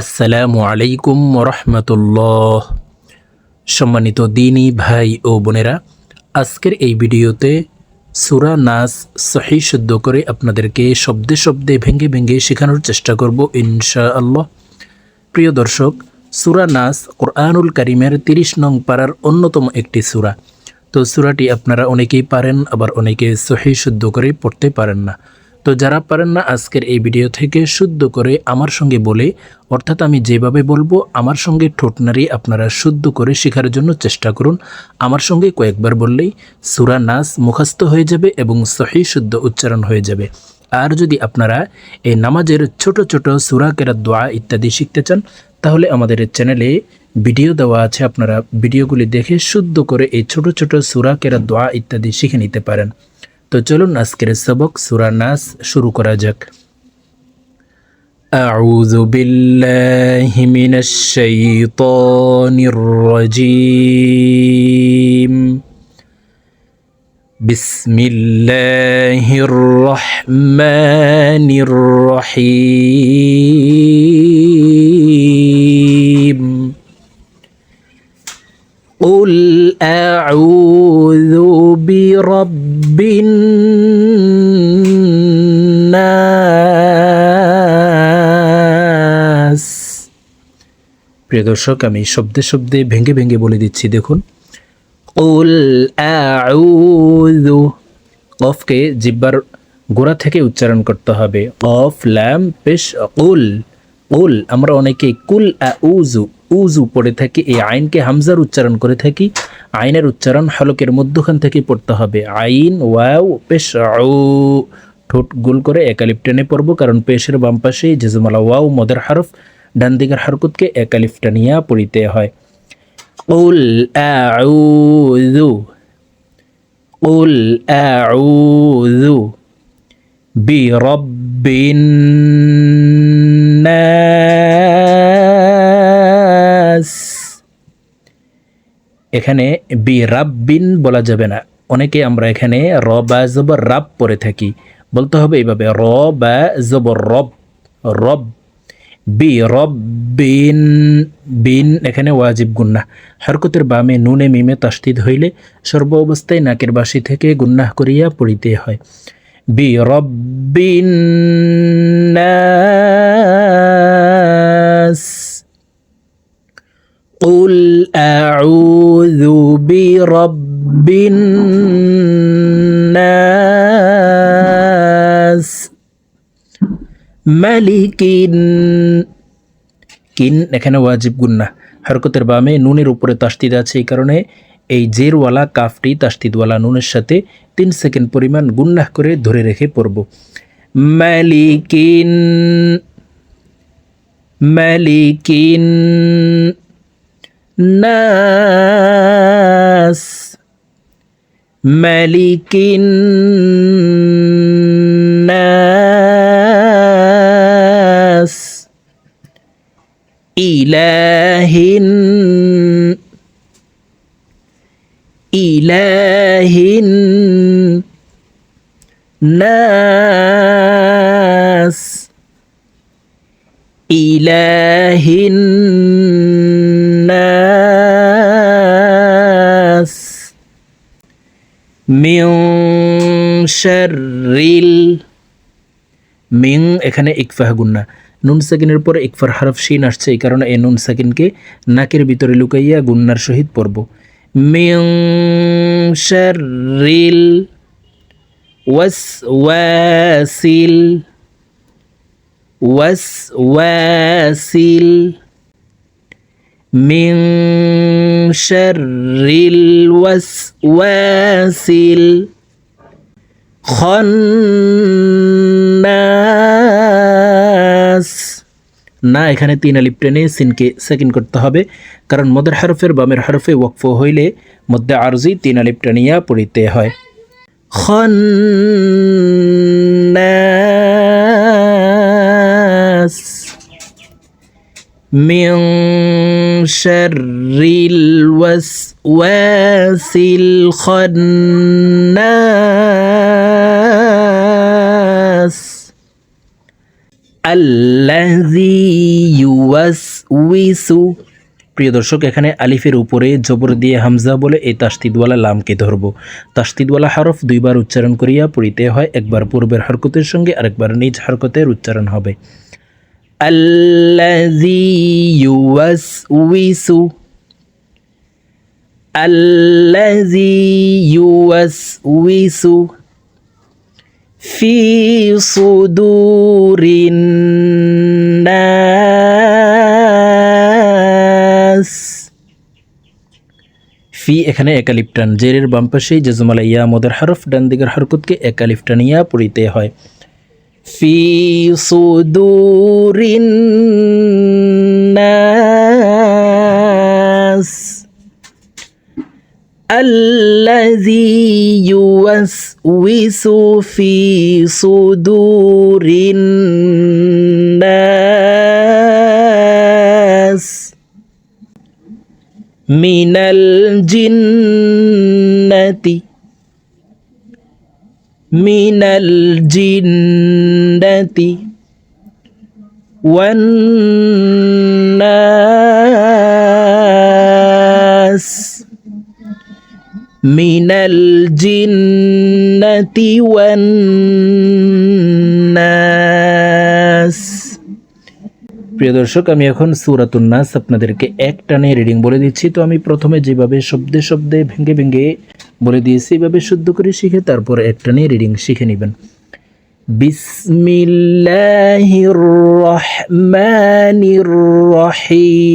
আসসালামু আলাইকুম রহমতুল্লাহ সম্মানিত দিনী ভাই ও বোনেরা, আজকের এই ভিডিওতে সুরা নাস সহি শুদ্ধ করে আপনাদেরকে শব্দে শব্দে ভেঙে ভেঙে শেখানোর চেষ্টা করব ইনশা আল্লাহ প্রিয় দর্শক, সুরা নাস কোরআনুল করিমের তিরিশ নং পাড়ার অন্যতম একটি সুরা। তো সুরাটি আপনারা অনেকেই পারেন, আবার অনেকে সহি শুদ্ধ করে পড়তে পারেন না। তো যারা পারেন না আজকের এই ভিডিও থেকে শুদ্ধ করে আমার সঙ্গে বলে, অর্থাৎ আমি যেভাবে বলব, আমার সঙ্গে ঠোঁট নাড়িয়ে আপনারা শুদ্ধ করে শেখার জন্য চেষ্টা করুন। আমার সঙ্গে কয়েকবার বললেই সুরা নাস মুখস্থ হয়ে যাবে এবং সহি শুদ্ধ উচ্চারণ হয়ে যাবে। আর যদি আপনারা এই নামাজের ছোট ছোট সুরা কেরা দোয়া ইত্যাদি শিখতে চান, তাহলে আমাদের চ্যানেলে ভিডিও দেওয়া আছে, আপনারা ভিডিওগুলি দেখে শুদ্ধ করে এই ছোট ছোট সুরা কেরা দোয়া ইত্যাদি শিখে নিতে পারেন। তো চলুন আজকের সবক সুরা নাস শুরু করা যাক أعوذ بالله من الشيطان الرجيم بسم الله الرحمن الرحيم قل أعوذ برب الناس প্রিয় দর্শক আমি শব্দে শব্দে ভেঙে ভেঙে বলে দিচ্ছি দেখুন উল আউযু কফকে জিব্বার গোড়া থেকে উচ্চারণ করতে হবে কফ ল্যাম পেশ উল উল আমরা অনেকে কুল আউযু উজু পড়ে থাকি এই আইনকে হামজার উচ্চারণ করে থাকি আইনের উচ্চারণ হলকের মধ্যখান থেকে পড়তে হবে। আইন, ওয়াও পেশ ঠোঁট গোল করে একালিপ টেনে পড়ব, কারণ পেশের বাম পাশে জেজমালা ওয়াও, মদের হারফ, ডান দিকের হারকুতকে একালিফ টানিয়া পড়িতে হয়। উল, আউযু। উল, আউযু। বিরব্বিন এখানে বি রাব্বিন বলা যাবে না। অনেকে আমরা এখানে র বা জবর রাব পরে থাকি। বলতে হবে এইভাবে র বা জবর রব রব, বি রব বিন বিন এখানে ওয়াজিব গুন্নাহ হরকতের বামে নুনে মিমে তাস্তিদ হইলে সর্ব অবস্থায় নাকের বাসি থেকে গুন্নাহ করিয়া পড়িতে হয়। বি রব্বিন নাস برب الناس মালিকিন কিন এখানে ওয়াজিব গুন্না হরকতের বামে নুনের উপরে তাস্তিদ আছে এই কারণে এই জেরওয়ালা কাফটি তাস্তিদওয়ালা নুনের সাথে তিন সেকেন্ড পরিমাণ গুন্নাহ করে ধরে রেখে পড়ব মালিকিন মালিকিন নাস মালিকিন নাস ইলাহিন ইলাহিন নাস ইলাহিন শাররিল মিং এখানে ইকফাহ গুন্না নুন সাকিনের পরে ইকফার হারফ শিন আসছে, এই কারণে এই নুন সাকিনকে নাকের ভিতরে লুকাইয়া গুন্নার সহিত পড়ব। মিং শাররিল ওয়াসওয়াসিল ওয়াসওয়াসিল মিং শাররিল ওয়াসওয়াসিল খন্নাস না এখানে তিন আলিপ টেনে সিনকে সেকেন্ড করতে হবে কারণ মদের হরফের বামের হরফে ওয়াকফ হইলে মধ্যে আরজি তিন আলিপ টানিয়া পড়িতে হয় খন্নাস من شر الوسواس الخناس الذي ইউওয়াসউইসু প্রিয় দর্শক এখানে আলিফের উপরে জবর দিয়ে হামজা বলে এই তাস্তিদওয়ালা লামকে ধরব তাস্তিদওয়ালা হরফ দুইবার উচ্চারণ করিয়া পড়িতে হয় একবার পূর্বের হরকতের সঙ্গে আরেকবার নিজ হরকতের উচ্চারণ হবে আল্লাযী ইউওয়াসউইসু আল্লাযী ইউওয়াসউইসু في صدور الناس ফি এখানে একালিফ টান জেরের বাম পাশেই জেজমালা ইয়া মদের হরফ ডান দিকের হরকতকে একালিফ টানিয়া পড়িতে হয় ফি সুদুরিন الذي يوسوس في صدور الناس من الجنة من الجنة والناس. মিনাল জিন্নাতি ওয়ান প্রিয় দর্শক, আমি এখন সুরাতুন নাস আপনাদেরকে এক টানে রিডিং বলে দিচ্ছি। তো আমি প্রথমে যেভাবে শব্দে শব্দে ভেঙে ভেঙে বলে দিয়েছি, এভাবে শুদ্ধ করে শিখে তারপর এক টানে রিডিং শিখে নেবেন। বিসমিল্লাহির রহমানির রহিম।